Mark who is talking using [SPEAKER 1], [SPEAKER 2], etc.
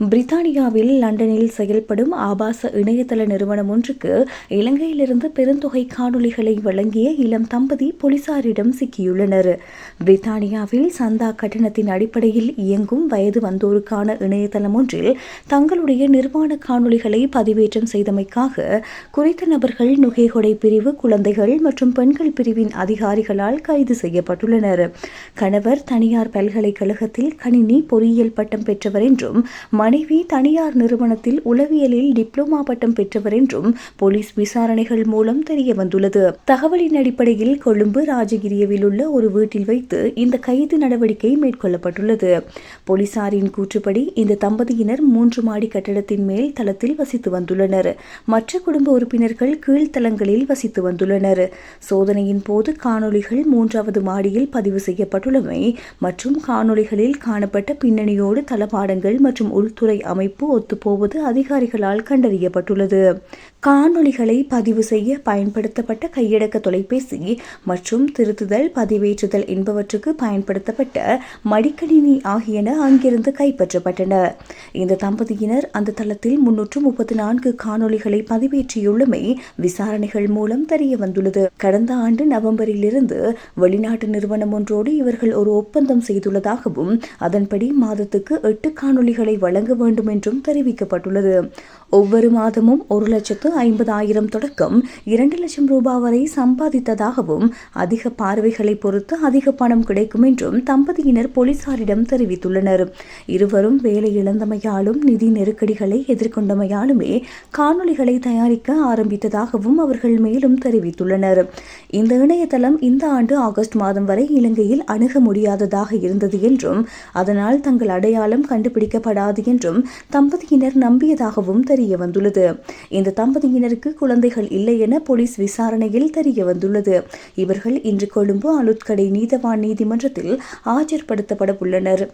[SPEAKER 1] பிரித்தானியாவில் லண்டனில் செயல்படும் ஆபாச இணையதள நிறுவனம் ஒன்றுக்கு இலங்கையிலிருந்து பெருந்தொகை காணொலிகளை வழங்கிய இளம் தம்பதி போலீசாரிடம் சிக்கியுள்ளனர். பிரித்தானியாவில் சந்தா கட்டணத்தின் அடிப்படையில் இயங்கும் வயது வந்தோருக்கான இணையதளம் ஒன்றில் தங்களுடைய நிர்வாண காணொலிகளை பதிவேற்றம் செய்தமைக்காக குறித்த நபர்கள் நுகைகொடை பிரிவு குழந்தைகள் மற்றும் பெண்கள் பிரிவின் அதிகாரிகளால் கைது செய்யப்பட்டுள்ளனர். கணவர் தனியார் பல்கலைக்கழகத்தில் கணினி பொறியியல் பட்டம் பெற்றவர் என்றும் மனைவி தனியார் நிறுவனத்தில் உளவியலில் டிப்ளோமா பட்டம் பெற்றவர் என்றும் போலீஸ் விசாரணைகள் மூலம் தெரிய வந்துள்ளது. தகவலின் அடிப்படையில் கொழும்பு ராஜகிரியவில் உள்ள ஒரு வீட்டில் வைத்து இந்த கைது நடவடிக்கை மேற்கொள்ளப்பட்டுள்ளது. போலீசாரின் கூற்றுப்படி இந்த தம்பதியினர் மூன்று மாடி கட்டடத்தின் மேல் தளத்தில் வசித்து வந்துள்ளனர். மற்ற குடும்ப உறுப்பினர்கள் கீழ்த்தளங்களில் வசித்து வந்துள்ளனர். சோதனையின் போது காணொலிகள் மூன்றாவது மாடியில் பதிவு செய்யப்பட்டுள்ளமை மற்றும் காணொலிகளில் காணப்பட்ட பின்னணியோடு தளபாடங்கள் மற்றும் உள் உள்துறை அமைப்பு ஒத்துப்போவது அதிகாரிகளால் கண்டறியப்பட்டுள்ளது. காணொலிகளை பதிவு செய்ய பயன்படுத்தப்பட்ட கையடக்க தொலைபேசி மற்றும் திருத்துதல் பதிவேற்றுதல் என்பவற்றுக்கு பயன்படுத்தப்பட்ட மடிக்கணினி ஆகியன அங்கிருந்து கைப்பற்றப்பட்டன. இந்த தம்பதியினர் அந்த தளத்தில் முன்னூற்று முப்பத்தி நான்கு காணொலிகளை பதிவேற்றியுள்ளமை விசாரணைகள் மூலம் தெரிய வந்துள்ளது கடந்த ஆண்டு நவம்பரிலிருந்து வெளிநாட்டு நிறுவனம் ஒன்றோடு இவர்கள் ஒரு ஒப்பந்தம் செய்துள்ளதாகவும் அதன்படி மாதத்துக்கு எட்டு காணொலிகளை வழங்க வேண்டும் என்றும் தெரிவிக்கப்பட்டுள்ளது. ஒவ்வொரு மாதமும் ஒரு லட்சத்து ஐம்பதாயிரம் தொடக்கம் இரண்டு லட்சம் ரூபாய் வரை சம்பாதித்ததாகவும் அதிக பார்வைகளை பொறுத்து அதிக பணம் கிடைக்கும் என்றும் தம்பதியினர் போலீசாரிடம் தெரிவித்துள்ளனர். இருவரும் வேலை இழந்தமையாலும் நிதி நெருக்கடிகளை எதிர்கொண்டமையாலுமே காணொலிகளை தயாரிக்க ஆரம்பித்ததாகவும் அவர்கள் மேலும் தெரிவித்துள்ளனர். இந்த இணையதளம் இந்த ஆண்டு ஆகஸ்ட் மாதம் வரை இலங்கையில் அணுக முடியாததாக இருந்தது என்றும் அதனால் தங்கள் அடையாளம் கண்டுபிடிக்கப்படாது என்றும் தம்பதியினர் நம்பியதாகவும் தெரிய வந்துள்ளது. இந்த தம்பதியினருக்கு குழந்தைகள் இல்லை என போலீஸ் விசாரணையில் தெரிய வந்துள்ளது. இவர்கள் இன்று கொழும்பு அலுத்கடை நீதவான் நீதிமன்றத்தில் ஆஜர்படுத்தப்பட உள்ளனர்.